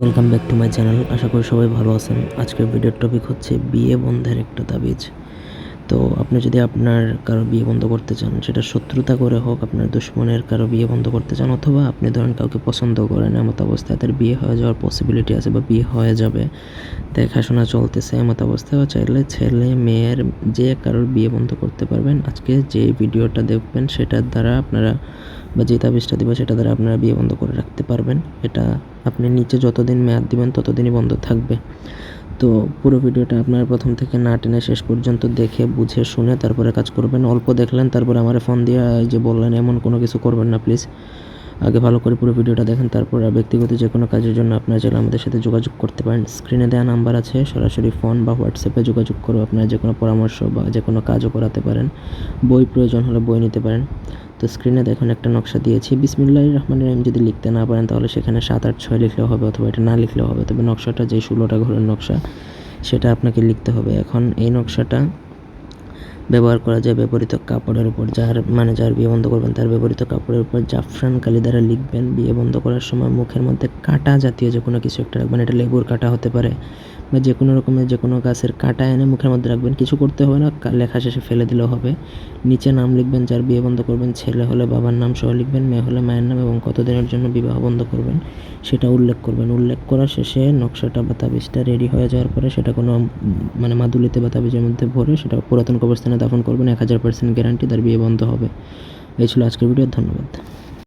Welcome back to my channel আশা করি সবাই ভালো আছেন। আজকের ভিডিওর টপিক হচ্ছে বিয়ে বন্ধের একটা তাবিজ। তো আপনি যদি আপনার কারও বিয়ে বন্ধ করতে চান, সেটা শত্রুতা করে হোক, আপনার দুশ্মনের কারও বিয়ে বন্ধ করতে চান, অথবা আপনি ধরেন কাউকে পছন্দ করেন, এমত অবস্থায় তার বিয়ে হয়ে যাওয়ার পসিবিলিটি আছে বা বিয়ে হয়ে যাবে। দেখাশোনা চলতেছে এমত অবস্থায় চাইলে ছেলে, মেয়ের যে কারোর বিয়ে বন্ধ করতে পারবেন, আজকে যে ভিডিওটা দেখবেন, সেটার দ্বারা আপনারা বা যে তাবিজটা দিব, সেটা দ্বারা আপনারা বিয়ে বন্ধ করে রাখতে পারবেন। এটা আপনি নিচে যতদিন মেয়াদ দিবেন ততদিনই বন্ধ থাকবে। তো পুরো ভিডিওটা আপনারা প্রথম থেকে না টেনে শেষ পর্যন্ত দেখে, বুঝে, শুনে তারপরে কাজ করবেন। অল্প দেখলেন, তারপরে আমার ফোন দিয়ে যে বললেন, এমন কোনো কিছু করবেন না প্লিজ আগে ভালো করে পুরো ভিডিওটা দেখেন, তারপর ব্যক্তিগত যে কোনো কাজের জন্য আপনারা চাইলে আমাদের সাথে যোগাযোগ করতে পারেন। স্ক্রিনে দেওয়া নাম্বার আছে, সরাসরি ফোন বা হোয়াটসঅ্যাপে যোগাযোগ করে আপনারা যে কোনো পরামর্শ বা যে কোনো কাজও করাতে পারেন। বই প্রয়োজন হলে বই নিতে পারেন। তো স্ক্রিনে দেখুন একটা নকশা দিয়েছি। বিসমিল্লাহ রহমান রহিম, যদি লিখতে না পারেন তাহলে সেখানে সাত আট ছয় লিখলেও হবে অথবা এটা না লিখলেও হবে। তবে নকশাটা যে ষোলোটা ঘরের নকশা, সেটা আপনাকে লিখতে হবে। এখন এই নকশাটা ব্যবহার করা যায় ব্যবহৃত কাপড়ের উপর, যার মানে যার বিয়ে বন্ধ করবেন, তার ব্যবহৃত কাপড়ের উপর জাফরান কালি দ্বারা লিখবেন, বিয়ে বন্ধ করার সময় মুখের মধ্যে কাঁটা জাতীয় যে কোনো কিছু একটা রাখবেন, এটা লেবুর কাঁটা হতে পারে বা যে কোনো রকমের যে কোনো গাছের কাঁটা এনে মুখের মধ্যে রাখবেন, কিছু করতে হবে না লেখা শেষে ফেলে দিলেও হবে। নিচে নাম লিখবেন, যার বিয়ে বন্ধ করবেন, ছেলে হলে বাবার নাম সহ লিখবেন, মেয়ে হলে মায়ের নাম এবং কতদিনের জন্য বিবাহ বন্ধ করবেন, সেটা উল্লেখ করবেন। উল্লেখ করার শেষে নকশাটা বা তাবিজটা রেডি হয়ে যাওয়ার পরে সেটা কোনো মানে মাদুলিতে বা তাবিজের মধ্যে ভরে সেটা পুরাতন কবরস্থানে দাফন করবেন, এক হাজার পার্সেন্ট গ্যারান্টি তার বিয়ে বন্ধ হবে। এই ছিল আজকের ভিডিও ধন্যবাদ।